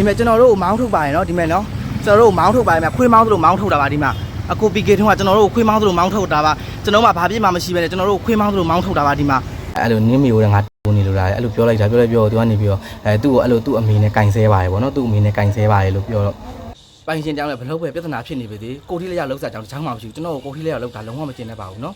ဒီမဲ့ကျွန်တော်တို့ကိုမောင်းထုတ်ပါရနော်ဒီမဲ့နော်ကျွန်တော်တို့ကိုမောင်းထုတ်ပါရမယ်ခွေးမောင်းသလိုမောင်းထုတ်တာပါဒီမှာအကိုပီကေထုံးကကျွန်တော်တို့ကိုခွေးမောင်းသလိုမောင်းထုတ်တာပါကျွန်တော်မှဘာပြစ်မှမရှိပဲနဲ့ကျွန်တော်တို့ကိုခွေးမောင်းသလိုမောင်းထုတ်တာပါဒီမှာအဲ့လိုနင်းမီကိုလည်းငါတိုးနေလို့လားအဲ့လိုပြောလိုက်တာပြောလိုက်ပြောသူကနေပြီးတော့အဲသူ့ကိုအဲ့လိုသူ့အမေနဲ့ကင်ဆဲပါတယ်ဗောနော်သူ့အမေနဲ့ကင်ဆဲပါတယ်လို့ပြောတော့ပိုင်ရှင်ကြောင့်လည်းဘလို့ပဲပြဿနာဖြစ်နေပြီသေးကိုထီးလေးရောက်လောက်စားကြောင်းတချောင်းမှမရှိဘူးကျွန်တော်ကိုကိုထီးလေးရောက်လောက်တာလုံးဝမကျင်တတ်ပါဘူးနော်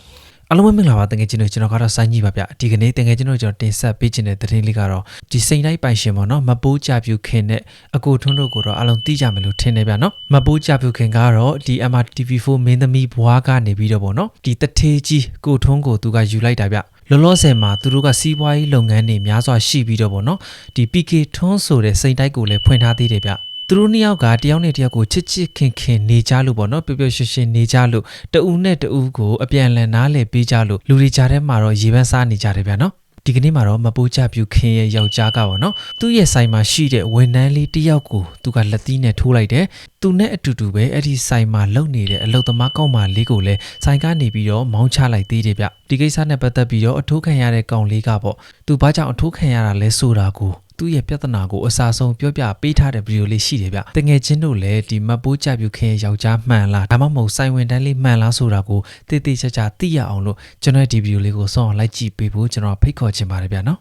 အားလုံးပဲမင်္ဂလာပါတကယ်ချင်းတို့ကျွန်တော်ကတော့စိုင်းကြီးပါဗျဒီကနေ့တကယ်ချင်းတို့ကျွန်တော်တင်ဆက်ပေးခြင်းတဲ့သတင်းလေးကတော့ဒီစိန်တိုင်းပိုင်ရှင်ပေါ့နော်မပိုးကြပြူခင်နဲ့အကိုထွန်းတို့ကိုတော့အားလုံးသိကြမယ်လို့ထင်နေဗျနော်မပိုးကြပြူခင်ကတော့ဒီ MRTV4 မင်းသမီးဘွားကနေပြီးတော့ပေါ့နော်ဒီတထေးကြီးကိုထွန်းကိုသူကယူလိုက်တာဗျလောလောဆယ်မှာသူတို့ကစီးပွားရေးလုပ်ငန်းတွေများစွာရှိပြီးတော့ပေါ့နော်ဒီ PK ထွန်းဆိုတဲ့စိန်တိုက်ကိုလည်းဖွင့်ထားသေးတယ်ဗျ သူတို့နှစ်ယောက်ကတယောက်နဲ့တယောက်ကိုချစ်ချစ်ခင်ခင်နေကြလို့ပေါ့နော်ပျော်ပျော်ရွှင်ရွှင်နေကြလို့တဦးနဲ့တဦးကိုအပြန်အလှန်နားလည်ပေးကြလို့လူတွေကြားထဲမှာတော့ရေပန်းစားနေကြတယ်ဗျာနော်ဒီကနေ့မှာတော့မပိုးချပြူခင်ရဲ့ယောက်ျားကပေါ့နော်သူ့ရဲ့ဆိုင်မှာရှိတဲ့ဝန်ထမ်းလေးတစ်ယောက်ကိုသူကလက်သီးနဲ့ထိုးလိုက်တယ်သူနဲ့အတူတူပဲအဲ့ဒီဆိုင်မှာလုပ်နေတဲ့အလုပ်သမားကောက်မလေးကိုလည်းဆိုင်ကနေပြီးတော့မောင်းချလိုက်သေးတယ်ဗျဒီကိစ္စနဲ့ပတ်သက်ပြီးတော့အထိုးခံရတဲ့ကောင်လေးကပေါ့သူဘာကြောင့်အထိုးခံရတာလဲဆိုတာကို သူ့ရဲ့ပြဿနာကိုအစာဆုံးပြောပြပေးထားတဲ့ဗီဒီယိုလေးရှိတယ်ဗျတငယ်ချင်းတို့လည်းဒီမတ်ပိုးကြပြူခင်ရဲ့ယောက်ျားမှန်လားဒါမှမဟုတ်စိုင်ဝင်တန်းလေးမှန်လားဆိုတာကိုတိတိကျကျသိရအောင်လို့ကျွန်တော်ဒီဗီဒီယိုလေးကိုစောင့်အောင်လိုက်ကြည့်ပေးဖို့ကျွန်တော်ဖိတ်ခေါ်ချင်ပါတယ်ဗျနော်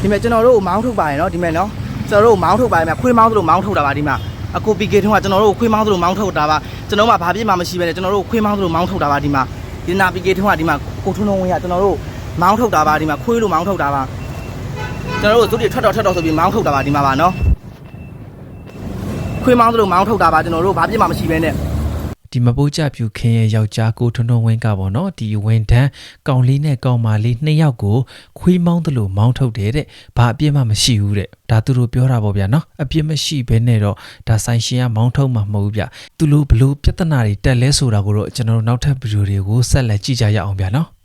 ဒီမဲ့ကျွန်တော်တို့ကိုမောင်းထုတ်ပါရနော်ဒီမဲ့နော်ကျွန်တော်တို့ကိုမောင်းထုတ်ပါရမယ်ခွေးမောင်းသလိုမောင်းထုတ်တာပါဒီမှာ အကိုပီကေထုံးကကျွန်တော်တို့ကိုခွေးမောင်းသလိုမောင်းထုတ်တာပါကျွန်တော်မှဘာပြစ်မှမရှိပဲနဲ့ကျွန်တော်တို့ကိုခွေးမောင်းသလိုမောင်းထုတ်တာပါဒီမှာဒီနာပီကေထုံးကဒီမှာကိုထုံးထုံးဝင်ကကျွန်တော်တို့မောင်းထုတ်တာပါဒီမှာခွေးလိုမောင်းထုတ်တာပါကျွန်တော်တို့ဇုတ်တွေထွက်တော်ထွက်တော်ဆိုပြီးမောင်းထုတ်တာပါဒီမှာပါနော်ခွေးမောင်းသလိုမောင်းထုတ်တာပါကျွန်တော်တို့ဘာပြစ်မှမရှိပဲနဲ့ ဒီမပိုးကြပြူခင်ရဲ့ယောက်ျားကိုထွန်းထွန်းဝင်းကပေါ့နော်ဒီဝန်ထမ်းကောင်လေးနဲ့ကောင်မလေးနှစ်ယောက်ကိုခွေးမောင်းသလိုမောင်းထုတ်တယ်တဲ့ဘာအပြစ်မှမရှိဘူးတဲ့ဒါသူတို့ပြောတာပေါ့ဗျာနော်အပြစ်မရှိဘဲနဲ့တော့ဒါဆိုင်ရှင်ကမောင်းထုတ်မှာမဟုတ်ဘူးဗျသူတို့ဘလို့ပြဿနာတွေတက်လဲဆိုတာကိုတော့ကျွန်တော်တို့နောက်ထပ်ဗီဒီယိုတွေကိုဆက်လက်ကြည့်ကြရအောင်ဗျာနော်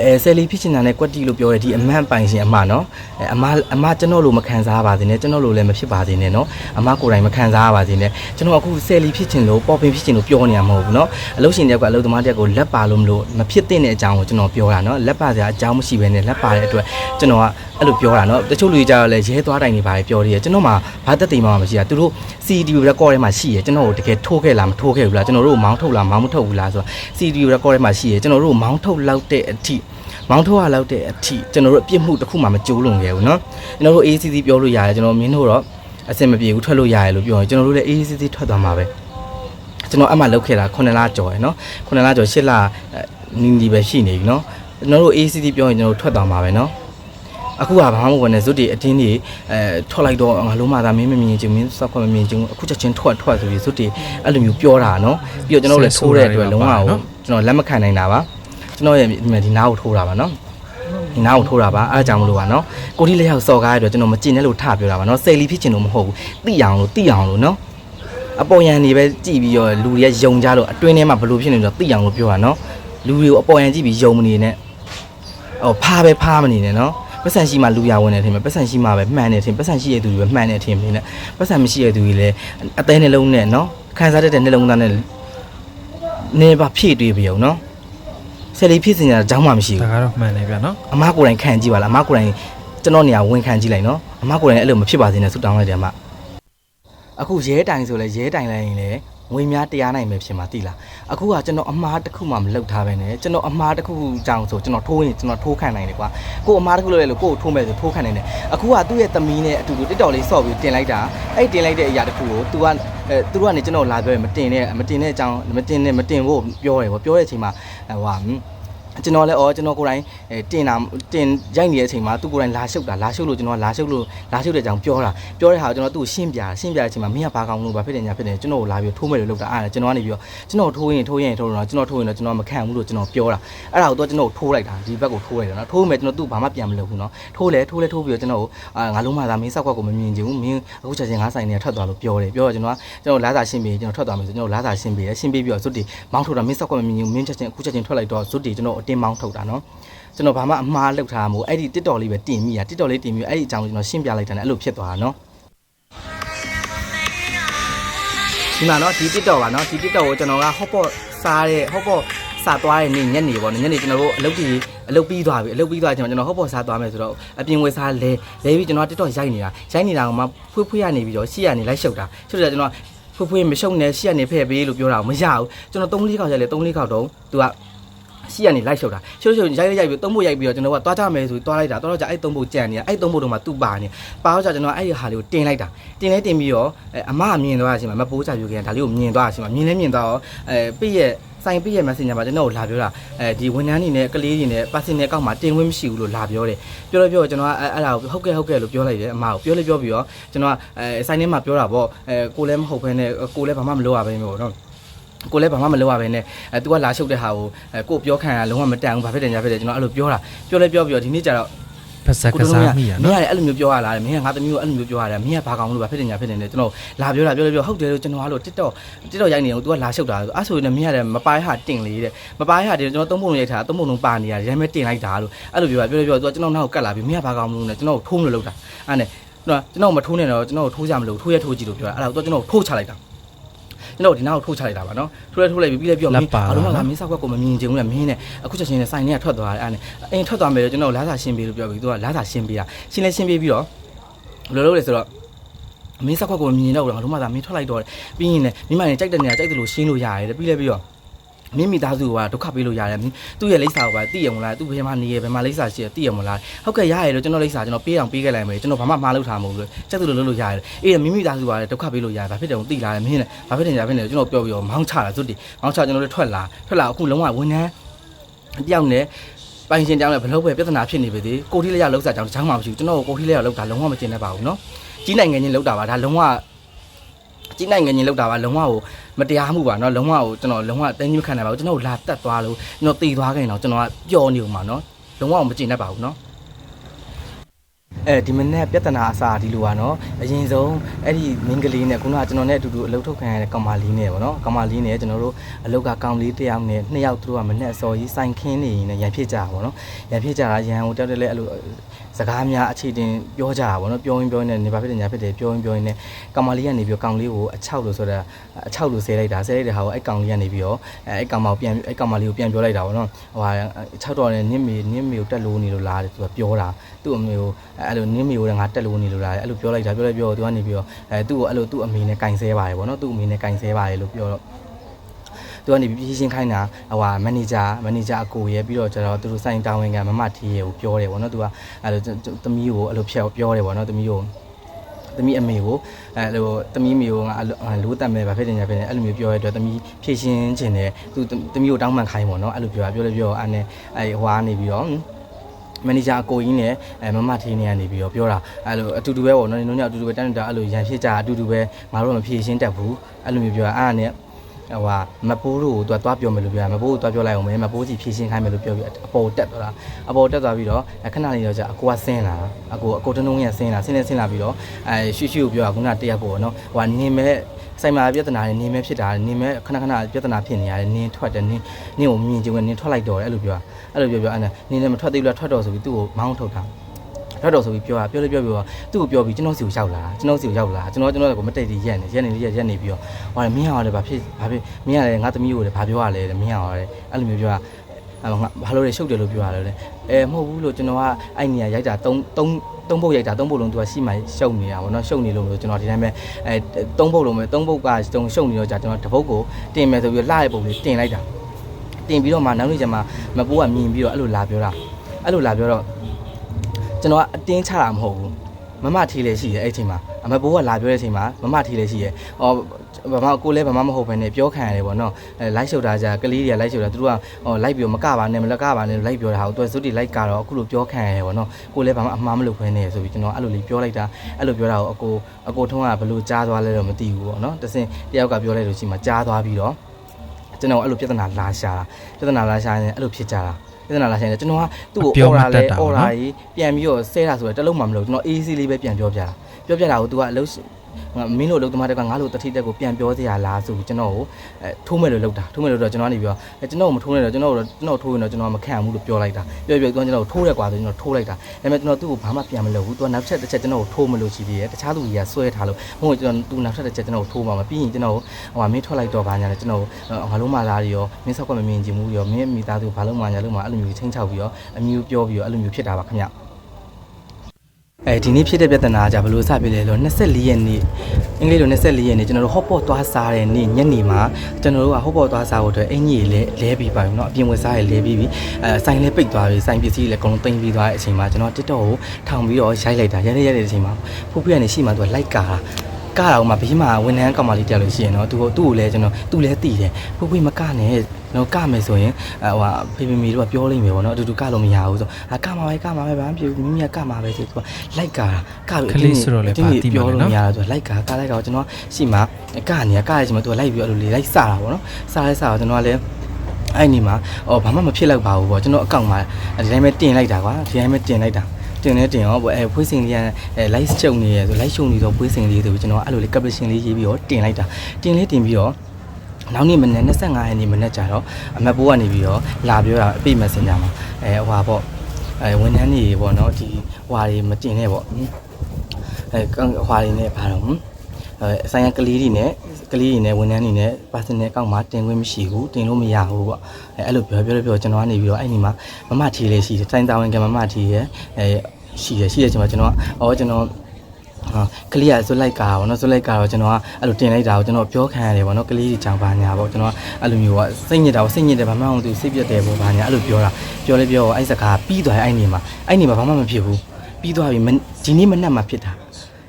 အဲဆယ်လီဖြစ်ချင်တာနဲ့ကွက်တီလို့ပြောရဲဒီအမန်ပိုင်ရှင်အမနော်အဲအမအမကျွန်တော်လိုမခံစားပါစေနဲ့ကျွန်တော်လိုလည်းမဖြစ်ပါစေနဲ့နော်အမကိုယ်တိုင်မခံစားပါစေနဲ့ကျွန်တော်အခုဆယ်လီဖြစ်ချင်လို့ပေါ်ပင်ဖြစ်ချင်လို့ပြောနေရမှာမဟုတ်ဘူးနော်အလုပ်ရှင်တယောက်ကအလုပ်သမားတယောက်ကိုလက်ပါလို့မလို့မဖြစ်တဲ့အကြောင်းကိုကျွန်တော်ပြောတာနော်လက်ပါစရာအကြောင်းမရှိဘဲနဲ့လက်ပါတဲ့အတွက်ကျွန်တော်ကအဲ့လိုပြောတာနော်တချို့လူတွေကြတော့လည်းရဲသွားတိုင်နေပါတယ်ပြောသေးတယ်ကျွန်တော်မှဘာသက်တည်မှမရှိတာသူတို့ CDV record ထဲမှာရှိရကျွန်တော်ကိုတကယ်ထိုးခဲ့လားမထိုးခဲ့ဘူးလားကျွန်တော်တို့မောင်းထုတ်လားမောင်းမထုတ်ဘူးလားဆိုတော့ CDV record ထဲမှာရှိရကျွန်တော်တို့မောင်းထုတ်လောက်တဲ့အထိ မောင်းထုတ်ရလောက်တဲ့အထိကျွန်တော်တို့အပြစ်မှုတစ်ခုမှမကြိုးလွန်ခဲ့ဘူးเนาะကျွန်တော်တို့ ACC ပြောလို့ရတယ်ကျွန်တော်မင်းတို့တော့အဆင်မပြေဘူးထွက်လို့ရတယ်လို့ပြောရင်ကျွန်တော်တို့လည်း ACC ထွက်သွားမှာပဲကျွန်တော်အမှလောက်ခဲ့တာ9လကျော်ရယ်เนาะ9လကျော်10လနီးနီးပဲရှိနေပြီเนาะကျွန်တော်တို့ ACC ပြောရင်ကျွန်တော်တို့ထွက်သွားမှာပဲเนาะအခုကဘာမှမဟုတ်ဘဲနဲ့ဇွတ်တွေအတင်းတွေအဲထွက်လိုက်တော့ငါလုံးမသာမင်းမမြင်ချင်မင်းစောက်ခွက်မမြင်ချင်အခုချက်ချင်းထွက်ထွက်ဆိုပြီးဇွတ်တွေအဲ့လိုမျိုးပြောတာเนาะပြီးတော့ကျွန်တော်တို့လည်းထိုးတဲ့အတွက်လုံးဝကိုကျွန်တော်လက်မခံနိုင်တာပါ ကျွန်တော်ရဲ့ဒီနားကိုထိုးတာပါနော်ဒီနားကိုထိုးတာပါအားကြောင့်မလို့ပါနော်ကိုတိလက်ရောက်စော်ကားရတော့ကျွန်တော်မကျင်နဲ့လို့ထပြောတာပါနော်ဆယ်လီဖြစ်ချင်လို့မဟုတ်ဘူးတိအောင်လို့တိအောင်လို့နော်အပေါ်ယံနေပဲကြည်ပြီးတော့လူတွေကယုံကြလို့အတွင်းထဲမှာဘလို့ဖြစ်နေတော့တိအောင်လို့ပြောတာနော်လူတွေကိုအပေါ်ယံကြည့်ပြီးယုံမနေနဲ့ဟိုဖားပဲဖားမနေနဲ့နော်ပတ်စံရှိမှလူရဝင်တယ်ထင်မယ်ပတ်စံရှိမှပဲမှန်တယ်ထင်ပတ်စံရှိတဲ့သူတွေပဲမှန်တယ်ထင်မင်းနဲ့ပတ်စံမရှိတဲ့သူတွေလည်းအသေးနှလုံးနဲ့နော်ခံစားတတ်တဲ့နှလုံးသားနဲ့နေပါဖြည့်တွေးပြောနော် ဆယ်လီဖြစ်စင်ကြတာအကြောင်းမှမရှိဘူးဒါကတော့မှန်တယ်ဗျာနော်အမကိုယ်တိုင်ခံကြည့်ပါလားအမကိုယ်တိုင်ကျွန်တော်နေရာဝင်ခံကြည့်လိုက်နော်အမကိုယ်တိုင်အဲ့လိုမဖြစ်ပါစေနဲ့ဆုတောင်းလိုက်တယ်အမအခုရဲတိုင်ဆိုလဲရဲတိုင်လိုက်ရင်လေ ငွေများတရားနိုင်ပဲဖြစ်မှာတိလားအခုကကျွန်တော်အမားတစ်ခုမှမလုပ်ထားပဲနဲ့ကျွန်တော်အမားတစ်ခုကြောင်ဆိုကျွန်တော်ထိုးရင်ကျွန်တော်ထိုးခံနိုင်တယ်ကွာကို့အမားတစ်ခုလုပ်ရလို့ကို့ကိုထိုးမဲ့ဆိုထိုးခံနိုင်တယ်အခုကသူ့ရဲ့သမီးနဲ့အတူတူတစ်တော်လေးဆော့ပြီးတင်လိုက်တာအဲ့တင်လိုက်တဲ့အရာတစ်ခုကို तू ကအဲသူတို့ကနေကျွန်တော်လာပြောရင်မတင်နဲ့မတင်တဲ့အကြောင်းမတင်နဲ့မတင်ဖို့ပြောတယ်ပေါ့ပြောတဲ့အချိန်မှာဟိုဟာ ကျွန်တော်လည်းဩကျွန်တော်ကိုယ်တိုင်အဲတင်တာတင်ရိုက်နေတဲ့အချိန်မှာသူကိုယ်တိုင်လာရှုပ်တာလာရှုပ်လို့ကျွန်တော်ကလာရှုပ်လို့လာရှုပ်တဲ့အကြောင်းပြောတာပြောတဲ့ဟာကိုကျွန်တော်သူ့ကိုရှင်းပြရှင်းပြတဲ့အချိန်မှာမင်းကဘာကောင်းလို့ဘာဖြစ်တယ်ညာဖြစ်တယ်ကျွန်တော်ကိုလာပြီးထိုးမယ်လို့လုပ်တာအားကျွန်တော်ကနေပြီးတော့ကျွန်တော်ထိုးရင်ထိုးရင်ထိုးတော့ကျွန်တော်ထိုးရင်တော့ကျွန်တော်မခံဘူးလို့ကျွန်တော်ပြောတာအဲ့ဒါကိုတော့ကျွန်တော်ထိုးလိုက်တာဒီဘက်ကိုထိုးလိုက်တာနော်ထိုးမယ်ကျွန်တော်သူ့ဘာမှပြန်မလုပ်ဘူးနော်ထိုးလဲထိုးလဲထိုးပြီးတော့ကျွန်တော်ကိုအာငါလုံးမသာမင်းစောက်ခွက်ကိုမမြင်ချင်ဘူးမင်းအခုချက်ချင်းငါဆိုင်နေထွက်သွားလို့ပြောတယ်ပြောတော့ကျွန်တော်ကကျွန်တော်လာစာရှင်းပြီးကျွန်တော်ထွက်သွားမယ်ဆိုကျွန်တော်လာစာရှင်းပြီးရရှင်းပြီးပြီးတော့ဇွတ်တီမောင်းထုတ်တာမင်းစောက်ခွက်မမြင်ဘူးမင်းချက်ချင်းအခုချက်ချင်းထွက်လိုက်တော့ဇွတ်တီကျွန်တော်အတင်းမောင်းထုတ်တာနော်ကျွန်တော်ဘာမှအမှားလုပ်ထားမှုအဲ့ဒီ TikTok လေးပဲတင်မိတာ TikTok လေးတင်ပြီးအဲ့ဒီအကြောင်းကိုကျွန်တော်ရှင်းပြလိုက်တာ ਨੇ အဲ့လိုဖြစ်သွားတာနော်ဒီမှာနော်ဒီ TikTok ပါနော်ဒီ TikTok ကိုကျွန်တော်ကဟော့ပေါ့စားတဲ့ဟော့ပေါ့စားသွားတဲ့နေ့ညနေပေါ့နော်ညနေကျွန်တော်တို့အလုပ်ကြီးအလုပ်ပြီးသွားပြီအလုပ်ပြီးသွားကျွန်တော်ကျွန်တော်ဟော့ပေါ်စားသွားမယ်ဆိုတော့အပြင်ဝယ်စားလဲလဲပြီးကျွန်တော် TikTok ရိုက်နေတာရိုက်နေတာကမှဖွေးဖွေးရနေပြီးတော့ရှေ့ကနေလိုက်ရှုပ်တာရှုပ်တာကျွန်တော်ဖွေးဖွေးမရှုပ်နဲ့ရှေ့ကနေဖဲ့ပေးလို့ပြောတာမရဘူးကျွန်တော်၃-၄ခေါက်ရက်လဲ၃-၄ခေါက်တုံးသူက ရှီကနေလိုက်ရှုပ်တာရှုပ်ရှုပ်ရိုက်ရိုက်ရိုက်ပြီးသုံးဖို့ရိုက်ပြီးတော့ကျွန်တော်ကသွားကြမယ်ဆိုပြီးသွားလိုက်တာတော့ကြအဲ့သုံးဖို့ကြံနေတာအဲ့သုံးဖို့တော့မှသူ့ပါနေပါတော့ကြကျွန်တော်အဲ့ဒီဟာလေးကိုတင်လိုက်တာတင်လဲတင်ပြီးတော့အမမြင်သွားတဲ့အချိန်မှာမပိုးချပြူခင်ဒါလေးကိုမြင်သွားတဲ့အချိန်မှာမြင်လဲမြင်သွားတော့အဲပြည့်ရဲ့ဆိုင်ပြည့်ရဲ့ messenger မှာကျွန်တော်ကိုလာပြောတာအဲဒီဝန်ထမ်းတွေနဲ့ကလေးတွေနဲ့ personal ကောက်မှာတင်ခွင့်မရှိဘူးလို့လာပြောတယ်ပြောလို့ပြောကျွန်တော်ကအဲ့အဲ့ဒါကိုဟုတ်ကဲ့ဟုတ်ကဲ့လို့ပြောလိုက်တယ်အမကိုပြောလဲပြောပြီးတော့ကျွန်တော်ကအဲဆိုင်ထဲမှာပြောတာပေါ့အဲကိုလည်းမဟုတ်ဘဲနဲ့ကိုလည်းဘာမှမလုပ်ရဘဲမျိုးတော့ ကိုလည်းဘာမှမလုပ်ရဘဲနဲ့အဲ तू ကလာရှုပ်တဲ့ဟာကိုအဲကိုပြောခံရလုံးဝမတန်ဘူးဘာဖြစ်တယ်ညာဖြစ်တယ်ကျွန်တော်အဲ့လိုပြောတာပြောလဲပြောပြီးတော့ဒီနေ့ကျတော့ ဖက်ဆက်ကစားမိရ မ နော် င်းကလည်းအဲ့လိုမျိုးပြောရလားမင်းကငါသမီးကိုအဲ့လိုမျိုးပြောရတယ်မင်းကဘာကောင်လို့ဘာဖြစ်တယ်ညာဖြစ်တယ်နဲ့ကျွန်တော်လာပြောတာပြောလဲပြောဟုတ်တယ်လို့ကျွန်တော်အဲ့လို TikTok TikTok ရိုက်နေအောင် तू ကလာရှုပ်တာအဲ့ဆိုရင်မင်းကလည်းမပိုင်းဟာတင်လေတဲ့မပိုင်းဟာတင်ကျွန်တော်သုံးပုံလုံးရိုက်ထားသုံးပုံလုံးပါနေရတယ်ရမ်းမဲတင်လိုက်တာလို့အဲ့လိုပြောတာပြောလဲပြော तू ကကျွန်တော်နောက်ကိုကတ်လာပြီးမင်းကဘာကောင်မလို့နဲ့ကျွန်တော်ကိုထိုးမလို့လောက်တာအဲ့နဲ့ကျွန်တော်မထိုးနဲ့တော့ကျွန်တော်ကိုထိုးကြမလို့ထိုးရထိုးကြည့်လို့ပြောတာအဲ့ဒါကို तू ကျွန်တော်ထိုးချလိုက်တာ ကျွန်တော်ဒီနောက်ထိုးချလိုက်တာပါနော်ထိုးလဲထိုးလိုက်ပြီးပြီးလဲပြောမင်းဘာလို့ကမင်းဆောက်ကကိုမမြင်ချင်ဘူးလေမင်းနဲ့အခုချက်ချင်းနဲ့ဆိုင်နဲ့ထွက်သွားတယ်အဲ့နဲ့အင်းထွက်သွားမယ်ကျွန်တော်လာစာရှင်းပေးလို့ပြောပြီးသူကလာစာရှင်းပေးတာရှင်းလဲရှင်းပေးပြီးတော့ဘယ်လိုလုပ်လဲဆိုတော့မင်းဆောက်ကကိုမမြင်တော့ဘူးငါတို့မှသာမင်းထွက်လိုက်တော့ပြီးရင်လည်းမိမနဲ့ကြိုက်တဲ့နေရာကြိုက်တယ်လို့ရှင်းလို့ရတယ်တဲ့ပြီးလဲပြီးတော့ မင်းမိသားစုကဒုက္ခပေးလို့ရတယ်သူ့ရဲ့လိပ်စာကိုပါသိရမလားသူ့ဘယ်မှာနေရဘယ်မှာလိပ်စာရှိရသိရမလားဟုတ်ကဲ့ရရတယ်လို့ကျွန်တော်လိပ်စာကျွန်တော်ပေးအောင်ပေးခဲ့လိုက်မယ်ကျွန်တော်ဘာမှမှားလို့ထားမဟုတ်ဘူးစက်သူလိုလုပ်လို့ရတယ်အေးမိမိသားစုကလည်းဒုက္ခပေးလို့ရတယ်ဘာဖြစ်တယ်ကိုသိလာတယ်မင်းလည်းဘာဖြစ်တယ်ညာဖြစ်တယ်ကျွန်တော်ပြောပြီးတော့မောင်းချတာစွတ်တီမောင်းချကျွန်တော်တို့ထွက်လာထွက်လာအခုလုံးဝဝန်ထမ်းတယောက်နဲ့ပိုင်ရှင်တောင်းလည်းဘလို့ပဲပြဿနာဖြစ်နေပြီသေးကိုထီးလေးရလောက်စားကြောင်းတချောင်းမှမရှိဘူးကျွန်တော်ကိုကိုထီးလေးရလောက်တာလုံးဝမကျင်တတ်ပါဘူးเนาะကြီးနိုင်ငံချင်းလောက်တာပါဒါလုံးဝ ကြီးနိုင်ငံချင်းလောက်တာပါလုံးဝကိုမတရားမှုပါเนาะလုံးဝကိုကျွန်တော်လုံးဝတင်းကြီးမခံနိုင်ပါဘူးကျွန်တော်လာတက်သွားလို့ကျွန်တော်တည်သွားခဲ့ရင်တော့ကျွန်တော်ကပျော်နေဦးမှာเนาะလုံးဝမကျင်တတ်ပါဘူးเนาะအဲဒီမနေ့ပြဿနာအစားဒီလိုပါเนาะအရင်ဆုံးအဲ့ဒီမင်းကလေးနဲ့ခုနကကျွန်တော်နဲ့အတူတူအလုပ်ထုတ်ခံရတဲ့ကောင်မလေးနဲ့ပေါ့เนาะကောင်မလေးနဲ့ကျွန်တော်တို့အလုပ်ကကောင်လေးတစ်ယောက်နဲ့နှစ်ယောက်သူတို့ကမနေ့အစော်ကြီးစိုင်ခင်းနေနေရန်ဖြစ်ကြတာပေါ့เนาะရန်ဖြစ်ကြတာရန်ဟိုတက်တက်လဲအဲ့လို စကားများအခြေတင်ပြောကြတာပေါ့နော်ပြောရင်းပြောရင်းနဲ့နေပါဖြစ်တယ်ညာဖြစ်တယ်ပြောရင်းပြောရင်းနဲ့ကောင်မလေးကနေပြီးကောင်လေးကိုအချောက်လို့ဆိုတာအချောက်လို့ဆဲလိုက်တာဆဲလိုက်တဲ့ဟာကိုအဲ့ကောင်လေးကနေပြီးတော့အဲ့ကောင်မကိုပြန်အဲ့ကောင်မလေးကိုပြန်ပြောလိုက်တာပေါ့နော်ဟိုဟာအချောက်တော့နဲ့နင့်မေနင့်မေကိုတက်လို့နေလို့လားတယ်သူကပြောတာသူ့အမေကိုအဲ့လိုနင့်မေကိုလည်းငါတက်လို့နေလို့လားအဲ့လိုပြောလိုက်တာပြောလိုက်ပြောသူကနေပြီးတော့အဲသူ့ကိုအဲ့လိုသူ့အမေနဲ့ကင်ဆဲပါတယ်ပေါ့နော်သူ့အမေနဲ့ကင်ဆဲပါတယ်လို့ပြောတော့ သူကနေပြီးပြည်ရှင်းခိုင်းတာဟိုဟာမန်နေဂျာမန်နေဂျာအကိုရဲ့ပြီးတော့ကျတော့သူတို့စိုင်းတာဝန်ခံမမထီရဲ့ကိုပြောတယ်ဗောနော်သူကအဲ့လိုသမီးကိုအဲ့လိုဖျက်ပြောတယ်ဗောနော်သမီးကိုသမီးအမေကိုအဲ့လိုသမီးမေကိုငါလိုးတက်မယ်ဗာဖြစ်တယ်ညာဖြစ်တယ်အဲ့လိုမျိုးပြောရတဲ့အတွက်သမီးဖြည့်ရှင်းခြင်းတယ်သူသမီးကိုတောင်းပန်ခိုင်းဗောနော်အဲ့လိုပြောတာပြောလဲပြောအဲ့နဲ့အဲ့ဟိုကနေပြီးတော့မန်နေဂျာအကိုကြီးနဲ့အဲမမထင်းနေကနေပြီးတော့ပြောတာအဲ့လိုအတူတူပဲပေါ့နော်နင်တို့ညအတူတူပဲတန်းတာအဲ့လိုရန်ဖြစ်ကြအတူတူပဲငါတို့မဖြည့်ရှင်းတတ်ဘူးအဲ့လိုမျိုးပြောတာအဲ့ဒါနဲ့ ဟိုဟာမပိုးတို့ကိုသူကသွားပြောမယ်လို့ပြောတာမပိုးကိုသွားပြောလိုက်အောင်မယ်မပိုးစီဖြည့်ရှင်းခိုင်းမယ်လို့ပြောပြီးအပေါ်တက်သွားတာအပေါ်တက်သွားပြီးတော့ခဏလေးတော့ကြာအကိုကဆင်းလာအကိုအကိုတနုံးရဆင်းလာဆင်းနေဆင်းလာပြီးတော့အဲရှူရှူကိုပြောတာခုနတရက်ပေါ့နော်ဟိုကနေမဲ့ဆိုင်မှာပြဿနာနေမဲ့ဖြစ်တာနေမဲ့ခဏခဏပြဿနာဖြစ်နေရတယ်နင်းထွက်တယ်နင်းနင်းကိုမြင်ကြည့်ဝင်နင်းထွက်လိုက်တော့တယ်အဲ့လိုပြောတာအဲ့လိုပြောပြောအဲ့နဲ့နင်းလည်းမထွက်သေးဘူးလားထွက်တော့ဆိုပြီးသူ့ကိုမောင်းထုတ်တာ ထွက်တော့ဆိုပြီးပြောတာပြောလို့ပြောပြီးတော့သူ့ကိုပြောပြီးကျွန်တော်စီကိုရောက်လာကျွန်တော်စီကိုရောက်လာကျွန်တော်ကျွန်တော်ကမတိတ်တည်းရက်နေရက်နေရက်ရက်နေပြီးတော့ဟောတယ်မင်းဟာလည်းဘာဖြစ်ဘာဖြစ်မင်းကလည်းငါသမီးကိုလည်းဘာပြောရလဲတဲ့မင်းဟာလည်းအဲ့လိုမျိုးပြောတာအဲ့ငါဘာလို့လဲရှုပ်တယ်လို့ပြောရတယ်လေအဲမဟုတ်ဘူးလို့ကျွန်တော်ကအဲ့နေရာရိုက်တာ3 3သုံးပုတ်ရိုက်တာသုံးပုတ်လုံးသူကရှိမှရှုပ်နေတာဗောနော်ရှုပ်နေလို့မလို့ကျွန်တော်ဒီတိုင်းပဲအဲသုံးပုတ်လုံးပဲသုံးပုတ်ကတုံရှုပ်နေတော့じゃကျွန်တော်တပုတ်ကိုတင်မယ်ဆိုပြီးလှရဲ့ပုံလေးတင်လိုက်တာတင်ပြီးတော့မှနောက်နေ့ကျမှမပိုးကမြင်ပြီးတော့အဲ့လိုလာပြောတာအဲ့လိုလာပြောတော့ ကျွန်တော်ကအတင်းချတာမဟုတ်ဘူးမမထီလည်းရှိတယ်အဲ့အချိန်မှာအမပိုးကလာပြောတဲ့အချိန်မှာမမထီလည်းရှိတယ်ဟောဘာမှကိုလည်းဘာမှမဟုတ်ဘဲနဲ့ပြောခံရတယ်ဗောနော်အဲလိုက်ရှုပ်တာじゃကလေးတွေကလိုက်ရှုပ်တာသူတို့ကဟောလိုက်ပြီးတော့မကပါနဲ့မလကပါနဲ့လိုက်ပြောတာဟိုသူကဇွတ်တီလိုက်ကတော့အခုလိုပြောခံရတယ်ဗောနော်ကိုလည်းဘာမှအမှားမလုပ်ဘဲနဲ့ဆိုပြီးကျွန်တော်အဲ့လိုလေးပြောလိုက်တာအဲ့လိုပြောတာကိုအကိုအကိုထုံးကဘလို့ကြားသွားလဲတော့မသိဘူးဗောနော်တစင်တယောက်ကပြောလိုက်လို့ရှိမှကြားသွားပြီးတော့ကျွန်တော်အဲ့လိုပြဿနာလာရှာတာပြဿနာလာရှာရင်အဲ့လိုဖြစ်ကြတာ ပြဿနာလာရှာရင်ကျွန်တော်ကသူ့ကိုအော်ရာလဲအော်ရာကြီးပြန်ပြီးတော့ဆဲတာဆိုတော့တလုံးမှမလုပ်ကျွန်တော် AC လေးပဲပြန်ပြောပြတာပြောပြတာကို तू ကအလုပ်ငါ မင်းတို့အလုပ်သမားတက်ကငါ့လိုတတိတက်ကိုပြန်ပြောစရာလားဆိုပြီးကျွန်တော်ကိုအဲထိုးမယ်လို့လောက်တာထိုးမယ်လို့တော့ကျွန်တော်ကနေပြီးတော့အဲကျွန်တော်ကိုမထိုးနဲ့တော့ကျွန်တော်ကိုကျွန်တော်ထိုးရင်တော့ကျွန်တော်မခံဘူးလို့ပြောလိုက်တာပြောပြီးတော့ကျွန်တော်ကိုထိုးရက်ကွာဆိုကျွန်တော်ထိုးလိုက်တာဒါပေမဲ့ကျွန်တော်သူ့ကိုဘာမှပြန်မလုပ်ဘူးသူကနောက်ချက်တစ်ချက်ကျွန်တော်ကိုထိုးမလို့ရှိသေးတယ်တခြားသူကြီးကဆွဲထားလို့ဘုံကကျွန်တော်သူနောက်ချက်တစ်ချက်ကျွန်တော်ကိုထိုးမှာမပြီးရင်ကျွန်တော်ကိုဟိုမင်းထွက်လိုက်တော့ဘာညာလဲကျွန်တော်ကိုငါလုံးမသားတွေရောမင်းဆောက်ကွက်မမြင်ချင်ဘူးတွေရောမင်းမိသားစုဘာလုံးမညာလုံးမအဲ့လိုမျိုးချင်းချောက်ပြီးတော့အမျိုးပြောပြီးတော့အဲ့လိုမျိုးဖြစ်တာပါခင်ဗျာ အဲဒီနေ့ဖြစ်တဲ့ပြဿနာကじゃဘယ်လိုစဖြစ်လဲလို့24ရက်နေ့အင်္ဂလိပ်လို24ရက်နေ့ကျွန်တော်တို့ဟော့ပေါ့သွားစားတဲ့နေ့ညနေမှာကျွန်တော်တို့ကဟော့ပေါ့သွားစားဖို့အတွက်အင်ကြီးလေးလဲပြီးပါပြီเนาะအပြင်ဝယ်စားရလဲပြီးပြီအဲဆိုင်လဲပိတ်သွားပြီဆိုင်ပစ္စည်းလည်းအကုန်လုံးတင်ပြီးသွားတဲ့အချိန်မှာကျွန်တော် TikTok ကိုထောင်ပြီးတော့ရိုက်လိုက်တာရိုက်ရိုက်ရိုက်တဲ့အချိန်မှာဖူးဖူးကနေရှိမှသူကလိုက်ကာတာ ကားတော့မှဘေးမှာဝန်ထမ်းကောင်မလေးတယောက်လို့ရှိရင်တော့သူကသူ့ကိုလည်းကျွန်တော်သူ့လည်းတည်တယ်ဖူးဖူးမကနဲ့တော့ကမယ်ဆိုရင်ဟိုဟာဖေဖေမီတို့ကပြောလိမ့်မယ်ပေါ့နော်အတူတူကလို့မရဘူးဆိုအာကမှာပဲကမှာပဲဘာမှမဖြစ်ဘူးမိမိကကမှာပဲဆိုသူကလိုက်ကာကပြီးကလေးဆိုတော့လည်းပါတိမှာပြောလေလို့နော်မရဘူးသူကလိုက်ကာကလိုက်ကာကျွန်တော်ရှိမှကနေကရချင်မှသူကလိုက်ပြီးအဲ့လိုလေလိုက်စတာပေါ့နော်စလဲစတော့ကျွန်တော်ကလည်းအဲ့ဒီမှာအော်ဘာမှမဖြစ်တော့ပါဘူးပေါ့ကျွန်တော်အကောင့်မှာဒီတိုင်းပဲတင်လိုက်တာကွာဒီတိုင်းပဲတင်လိုက်တာ တင်နေတင်ရောအဲဖွေးစင်လေးကအဲ live ချုပ်နေရဆို live ရှုံနေတော့ဖွေးစင်လေးဆိုပြီးကျွန်တော်အဲ့လိုလေ caption လေးရေးပြီးတော့တင်လိုက်တာတင်လေးတင်ပြီးတော့နောက်နေ့မနေ့25ရက်နေ့မနေ့ကျတော့အမတ်ဘိုးကနေပြီးတော့လာပြောတာအပိ messenger မှာအဲဟွာပေါ့အဲဝန်ထမ်းတွေပေါ့နော်ဒီဟွာတွေမတင်နဲ့ပေါ့အဲဟွာတွေနဲ့ဘာတော့ အဲဆိုင်ရကလေးတွေနဲ့ကလေးတွေနဲ့ဝန်ထမ်းတွေနဲ့ personal account မှာတင်ခွင့်မရှိဘူးတင်လို့မရဘူးပေါ့အဲအဲ့လိုပြောပြောပြောကျွန်တော်ကနေပြီးတော့အဲ့ဒီမှာမမထီလေးရှိတယ်တိုင်းတာဝန်ကမမထီရဲ့အဲရှိရရှိရကျွန်တော်ကျွန်တော်အော်ကျွန်တော်ဟာကလေးကဇွတ်လိုက်ကာပေါ့နော်ဇွတ်လိုက်ကာတော့ကျွန်တော်ကအဲ့လိုတင်လိုက်တာကိုကျွန်တော်ပြောခံရတယ်ပေါ့နော်ကလေးကြီးကြောင်ပါညာပေါ့ကျွန်တော်ကအဲ့လိုမျိုးကစိတ်ညစ်တာပေါ့စိတ်ညစ်တယ်ဘာမှမဟုတ်သူစိတ်ပြတ်တယ်ပေါ့ဘာညာအဲ့လိုပြောတာပြောလဲပြောအဲ့စကားပြီးသွားအဲ့နေမှာအဲ့နေမှာဘာမှမဖြစ်ဘူးပြီးသွားပြီဒီနေ့မနက်မှာဖြစ်တာ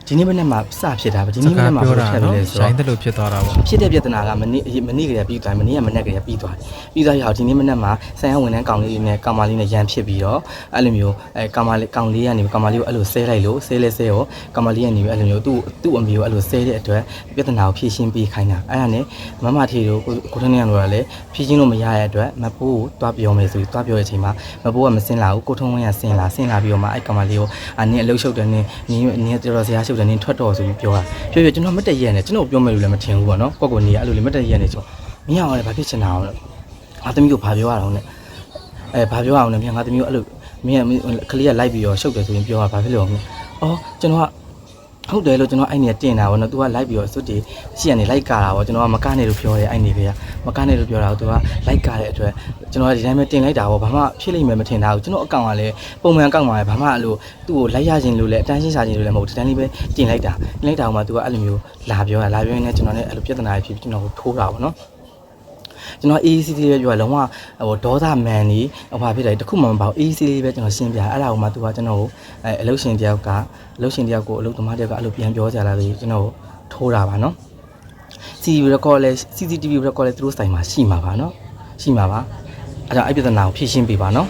ဒီနေ့မနက်မှာစဖြစ်တာဒီစနေ့မကားနက်မှာပြောတာဖြစ်နော်တယ်ဆိုရိုတော့င်းတယ်လို့ဖြစ်သွားတာပေါ့ဖြစ်တဲ့ပြဿနာကမနေ့မနေ့ကလေးပြီးသွားတယ်မနေ့ကမနေ့ကလေးပြီးသွားတယ်ပြီးသွားရအောင်ဒီနေ့မနေ့မှာဆိုင်ရဝန်ထမ်းကောင်လေးတွေနဲ့ကောင်မလေးနဲ့ရန်ဖြစ်ပြီးတော့အဲ့လိုမျိုးအဲကောင်မလေးကောင်လေးကနေကောင်မလေးကိုအဲ့လိုဆဲလိုက်လို့ဆဲလဲဆဲရောကောင်မလေးကနေအဲ့လိုမျိုးသူ့သူ့အမေကိုအဲ့လိုဆဲတဲ့အတွက်ပြဿနာကိုဖြေရှင်းပေးခိုင်းတာအဲ့ဒါနဲ့မမထေတို့ကိုထင်းနေရတော့လည်းဖြေရှင်းလို့မရတဲ့အတွက်မပိုးကိုတွားပြောမယ်ဆိုပြီးတွားပြောတဲ့အချိန်မှာမပိုးကမစင်လာဘူးကိုထုံးဝင်းကစင်လာစင်လာပြီးတော့မှအဲ့ကောင်မလေးကိုအနင်းအလုတ်ရှုပ်တယ်နင်းနင်းနင်းတော်တော်ဆရာရှုပ်တယ်နင်းထွက်တော်ဆိုပြီးပြောတာပြောပြကျွန်တော်မတက်ရက်နဲ့ကျွန်တော်ပြောမယ်လို့လည်းမထင်ဘူးပေါ့နော်ကိုကိုနေအဲ့လိုလေးမတက်ရက်နဲ့ကျွန်တော်မင်းအောင်လည်းဘာဖြစ်ချင်တာအောင်လဲငါသမီးကိုဘာပြောရအောင်လဲအဲဘာပြောရအောင်လဲမြန်ငါသမီးကိုအဲ့လိုမင်းကလေးကလိုက်ပြီးတော့ရှုပ်တယ်ဆိုရင်ပြောတာဘာဖြစ်လို့လဲအော်ကျွန်တော်က ဟုတ်တယ်လို့ကျွန်တော်အဲ့နေတင်တာဗောနော်။ तू ကလိုက်ပြီးတော့စွတ်တီရှိရနေလိုက်ကာတာဗောကျွန်တော်ကမကနေလို့ပြောတယ်အဲ့နေပဲ။မကနေလို့ပြောတာကို तू ကလိုက်ကာတဲ့အတွက်ကျွန်တော်ကဒီတိုင်းပဲတင်လိုက်တာဗောဘာမှဖြစ်လိမ့်မယ်မထင်တာဘူးကျွန်တော်အကောင့်ကလည်းပုံမှန်အကောင့်ပါပဲဘာမှအဲ့လိုသူ့ကိုလိုက်ရခြင်းလို့လည်းအတန်းရှင်းရှာခြင်းလို့လည်းမဟုတ်ဘူးဒီတိုင်းလေးပဲတင်လိုက်တာ။တင်လိုက်တာကမှ तू ကအဲ့လိုမျိုးလာပြောတာလာပြောရင်လည်းကျွန်တော်လည်းအဲ့လိုပြဿနာဖြစ်ပြီးကျွန်တော်ကိုထိုးတာဗောနော်။ ကျွန်တော် AEC လေးပဲပြောရလုံးဝဟိုဒေါသမန်ကြီးဟိုဘာဖြစ်လဲတခုမှမပေါ့ AEC လေးပဲကျွန်တော်ရှင်းပြအဲ့ဒါကိုမှ तू ကကျွန်တော်ကိုအဲအလုပ်ရှင်တယောက်ကအလုပ်ရှင်တယောက်ကိုအလုပ်သမားတယောက်ကအဲ့လိုပြန်ပြောကြလာလို့ကျွန်တော်ကိုထိုးတာပါနော် CCTV record လဲ CCTV record လဲသူတို့ဆိုင်မှာရှိမှာပါနော်ရှိမှာပါအဲ့ဒါအဲ့ပြဿနာကိုဖြေရှင်းပေးပါနော်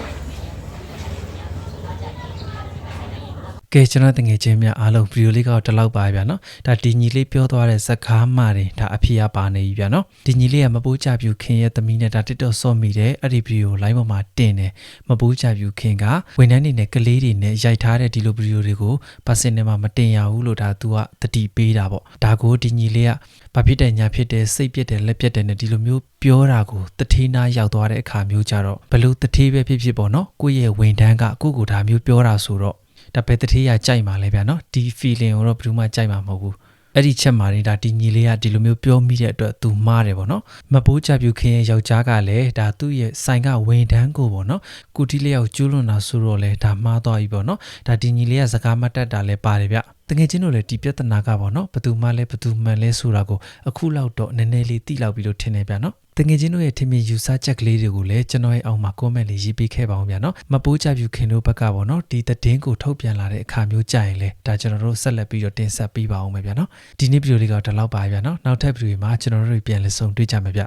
ကဲကျွန်တော်တငယ်ချင်းများအားလုံးဗီဒီယိုလေးကတော့ဒီလောက်ပါဗျာနော်ဒါဒီညီလေးပြောသွားတဲ့ဇကားမတွေဒါအဖြစ်ရပါနေပြီဗျာနော်ဒီညီလေးကမပိုးကြပြူခင်ရဲ့သမီးနဲ့ဒါတစ်တော့စော့မိတယ်အဲ့ဒီဗီဒီယို live ပေါ်မှာတင်တယ်မပိုးကြပြူခင်ကဝန်ထမ်းတွေနဲ့ကလေးတွေနဲ့ရိုက်ထားတဲ့ဒီလိုဗီဒီယိုတွေကိုပါစင်နဲ့မှာမတင်ရဘူးလို့ဒါ तू ကတတိပေးတာပေါ့ဒါကိုဒီညီလေးကဘာဖြစ်တယ်ညာဖြစ်တယ်စိတ်ပြက်တယ်လက်ပြက်တယ်နဲ့ဒီလိုမျိုးပြောတာကိုတထေးနာရောက်သွားတဲ့အခါမျိုးကြတော့ဘလို့တထေးပဲဖြစ်ဖြစ်ပေါ့နော်ကိုယ့်ရဲ့ဝန်ထမ်းကကိုယ့်ကိုဒါမျိုးပြောတာဆိုတော့ ဒါပဲတတိယကြိုက်မှာလဲဗျာနော်ဒီ feeling ကိုတော့ဘယ်သူမှကြိုက်မှာမဟုတ်ဘူးအဲ့ဒီချက်မှာနေဒါဒီညီလေးကဒီလိုမျိုးပြောမိတဲ့အတွက်သူမှားတယ်ပေါ့နော်မပိုးချပြူခင်ရဲ့ယောက်ျားကလည်းဒါသူ့ရဲ့ဆိုင်ကဝန်ထမ်းကိုပေါ့နော်ကုတီလျောက်ကျူးလွန်တာဆိုတော့လဲဒါမှားသွားပြီပေါ့နော်ဒါဒီညီလေးကစကားမတက်တာလဲပါတယ်ဗျတကယ်ချင်းတို့လည်းဒီပြဿနာကပေါ့နော်ဘယ်သူမှလည်းဘယ်သူမှန်လဲဆိုတာကိုအခုလောက်တော့နည်းနည်းလေးသိလောက်ပြီလို့ထင်နေဗျာနော် တကယ်ချင်းတို့ရဲ့ထင်မြင်ယူဆချက်ကလေးတွေကိုလည်းကျွန်တော်ရဲ့အောက်မှာ comment လေးရေးပေးခဲ့ပါအောင်ဗျာနော်မပိုးချပြူခင်တို့ဘက်ကပေါ့နော်ဒီသတင်းကိုထုတ်ပြန်လာတဲ့အခါမျိုးကြာရင်လေဒါကျွန်တော်တို့ဆက်လက်ပြီးတော့တင်ဆက်ပေးပါအောင်မယ်ဗျာနော်ဒီနေ့ဗီဒီယိုလေးကတော့ဒီလောက်ပါဗျာနော်နောက်ထပ်ဗီဒီယိုမှာကျွန်တော်တို့ပြန်လည်ဆုံတွေ့ကြမယ်ဗျ